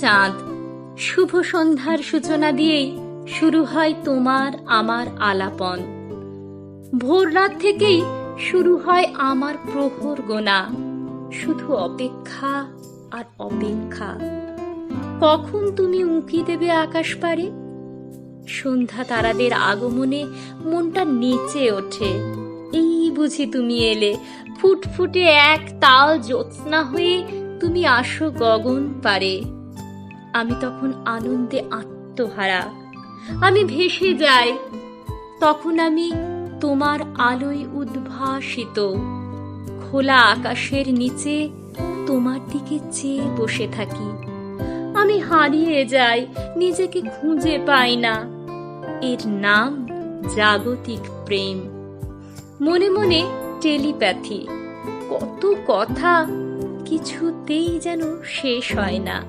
চাঁদ। শুভ সন্ধ্যার সূচনা দিয়েই শুরু হয় তোমার আমার আলাপন। ভোর রাত থেকেই শুরু হয় আমার প্রহর গোনা। শুধু অপেক্ষা আর অপেক্ষা। কখন তুমি উঁকি দেবে আকাশ পারে সন্ধ্যা তারাদের আগমনে মনটা নেচে ওঠে। এই বুঝি তুমি এলে, ফুটফুটে এক তাল জ্যোৎস্না হয়ে তুমি আসো গগন পারে আমি তখন আনন্দে আত্মহারা। আমি ভেসে যাই। তখন আমি তোমার আলোয় উদ্ভাসিত। খোলা আকাশের নিচে তোমার দিকে চেয়ে বসে থাকি। আমি হারিয়ে যাই, নিজেকে খুঁজে পাই না। এর নাম জাগতিক প্রেম। মনে মনে টেলিপ্যাথি। কত কথা কিছুতেই যেন শেষ হয় না।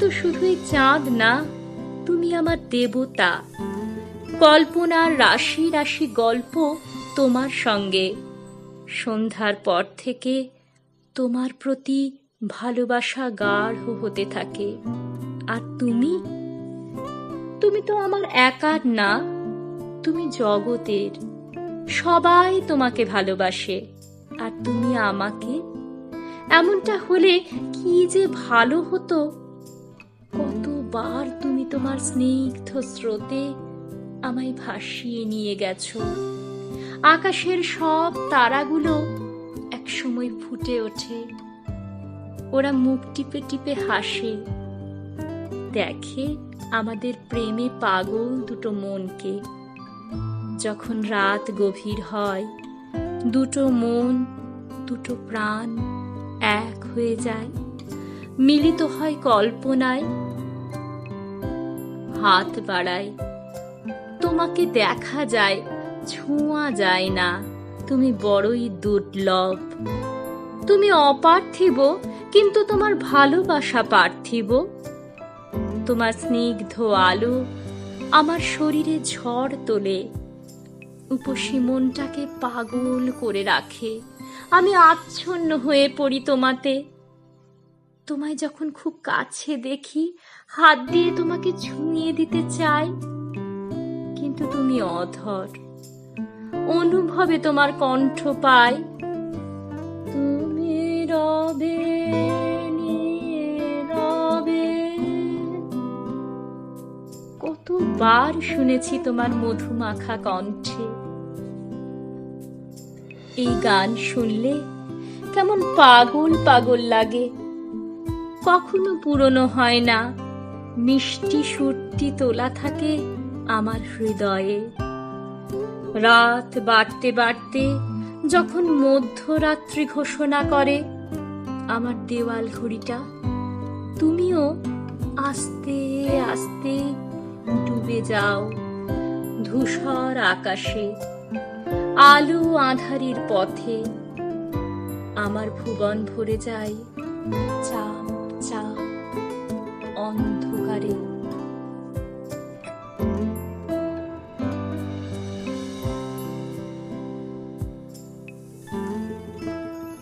তো শুধুই চাঁদ না, তুমি আমার দেবতা। কল্পনার রাশি রাশি গল্প তোমার সঙ্গে। সন্ধ্যার পর থেকে তোমার প্রতি ভালোবাসা গাঢ় হতে থাকে। আর তুমি? তুমি তো আমার একার না, তুমি জগতের। সবাই তোমাকে ভালোবাসে, আর তুমি আমাকে? এমনটা হলে কি যে ভালো হতো? কতবার তুমি তোমার স্নিগ্ধ স্রোতে আমায় ভাসিয়ে নিয়ে গেছো? আকাশের সব তারাগুলো একসময় ফুটে ওঠে। ওরা মুখ টিপে টিপে হাসে। দেখে আমাদের প্রেমে পাগল দুটো মনকে। যখন রাত গভীর হয়, দুটো মন, দুটো প্রাণ এক হয়ে যায়। মিলিত হয় কল্পনায় হাত বাড়ায়। তোমাকে দেখা যায়, ছোঁয়া যায় না। তুমি বড়ই দুর্লভ। তুমি অপার্থিব, কিন্তু তোমার ভালোবাসা পার্থিব। তোমার স্নিগ্ধ আলো আমার শরীরে ঝড় তোলে। উপসী মনটাকে পাগল করে রাখে। আমি আচ্ছন্ন হয়ে পড়ি তোমাতে। তোমায় যখন খুব কাছে দেখি, হাত দিয়ে তোমাকে ছুঁয়ে দিতে চাই। কিন্তু তুমি অধর, অনুভবে তোমার কণ্ঠ পাই। তুমি রবে কতবার শুনেছি তোমার মধুমাখা কণ্ঠে। এই গান শুনলে কেমন পাগল পাগল লাগে। কখনো পুরনো হয় না। মিষ্টি সুরটি তোলা থাকে আমার হৃদয়ে। রাত বাড়তে বাড়তে যখন মধ্যরাত্রি ঘোষণা করে, আমার দেওয়াল ঘড়িটা তুমিও আস্তে আস্তে ডুবে যাও ধূসর আকাশে। আলো আধারির পথে আমার ভুবন ভরে যায় 먼 도가리.